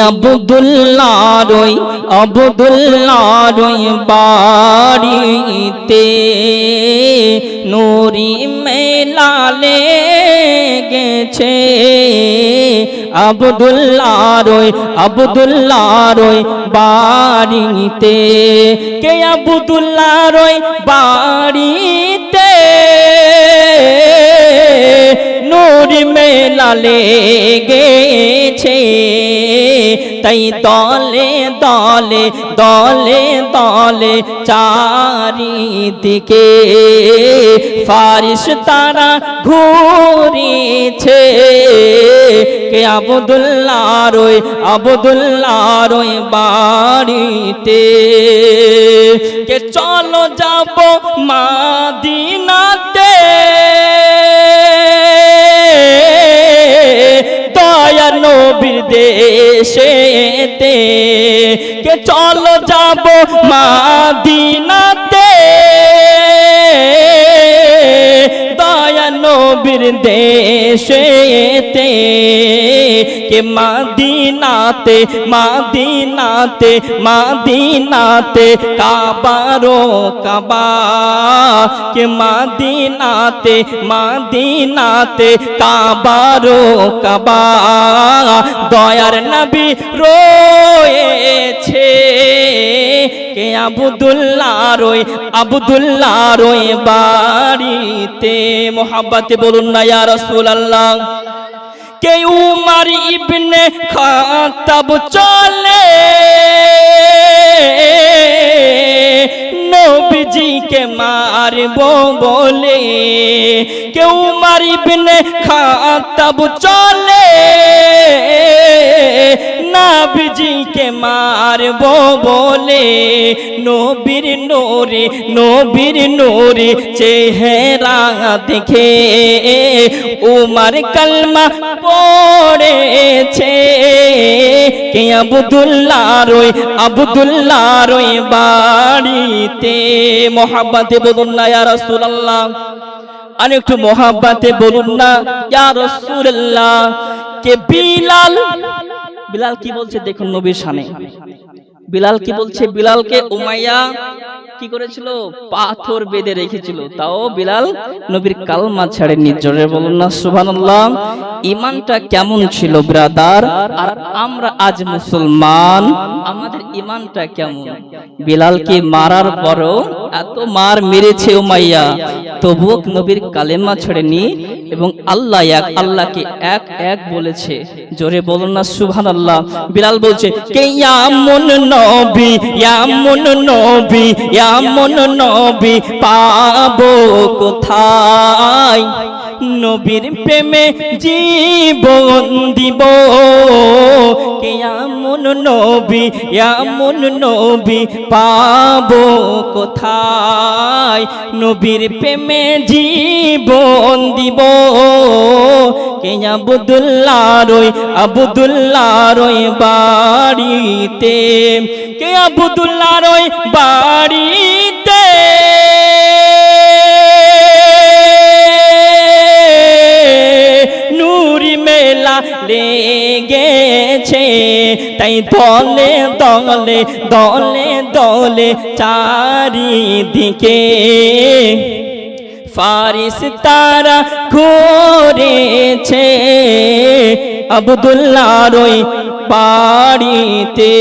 আবদুল্লারই আবদুল্লারই বাড়িতে নুরি মেলালে গেছে আবদুল্লারই আবদুল্লারই বাড়িতে। কে আবদুল্লারই বাড়িতে? নূর মেলা লেগেছে। তাই দলে দলে দলে দলে চারিদিকে ফারিস তারা ঘুরিছে। কে আবদুল্লাহ রই আবদুল্লাহ বাড়িতে? কে চলো যাব মাদিনাতে? দয়া নবীর দেশেতে কে চল যাব মাদিনাতে? নবীর দেশেতে, কে মাদিনাতে মাদিনাতে মাদিনাতে, কাবারো কাবা, কে মাদিনাতে মাদিনাতে, কাবারো কাবা, দয়ার নবী রয়েছে কে আবুদুল্লাহ রই আবুদুল্লাহ রই বাড়িতে। মোহাব্বতে বলুন না, ইয়া রাসূলুল্লাহ। কে উমার ইবনে খাতাব চলে। নবীজিকে মারব বলে। কেউ মারিবনে খাতাব চলে। নবীজিকে মারব বলে, নবীর নোরে নবীর নোরে চেহারা দেখে উমার কলমা পড়েছে। কে আবদুল্লাহ রই আবদুল্লাহ রই বাড়িতে? মোহাব্বতে বলুন না, ইয়া রাসূলুল্লাহ। আর একটু মোহাব্বতে বলুন না, ইয়া রাসূলুল্লাহ। কে বিলাল বিলাল কি বলছে দেখুন নবীর শানে বিলাল কি বলছে? বিলালকে উমাইয়া কি করেছিল? পাথর বেঁধে রেখেছিল। তাও বিলাল নবীর কালমা ছাড়েনি। জোরে বলুন না, সুবহানাল্লাহ। ইমানটা কেমন ছিল ব্রাদার? আর আমরা আজ মুসলমান, আমাদের ইমানটা কেমন? বিলালকে মারার পরও এত মার মেরেছে উমাইয়া। তবুও নবীর কালেমা ছড়েনি। এবং আল্লাহ এক, আল্লাহকে এক এক বলেছে। জোরে বলুন না সুবহান আল্লাহ বিলাল বলছে, কে ইয়ামুন নবী ইয়ামুন নবী ইয়ামুন নবী, পাবো কোথায়? নবীর প্রেমে জীবন দিব। কেমন নবী, এমন নবী পাবো কোথায়? নবীর প্রেমে জীবন দিব। কে আবদুল্লাহ রই আবদুল্লাহ রই বাড়িতে? কে আবদুল্লাহ রই বাড়িতে লেগেছে তাই দলে দলে দলে দলে চারিদিকে ফারিস তারা ঘুরেছে। আবদুল্লাহ রই বাড়িতে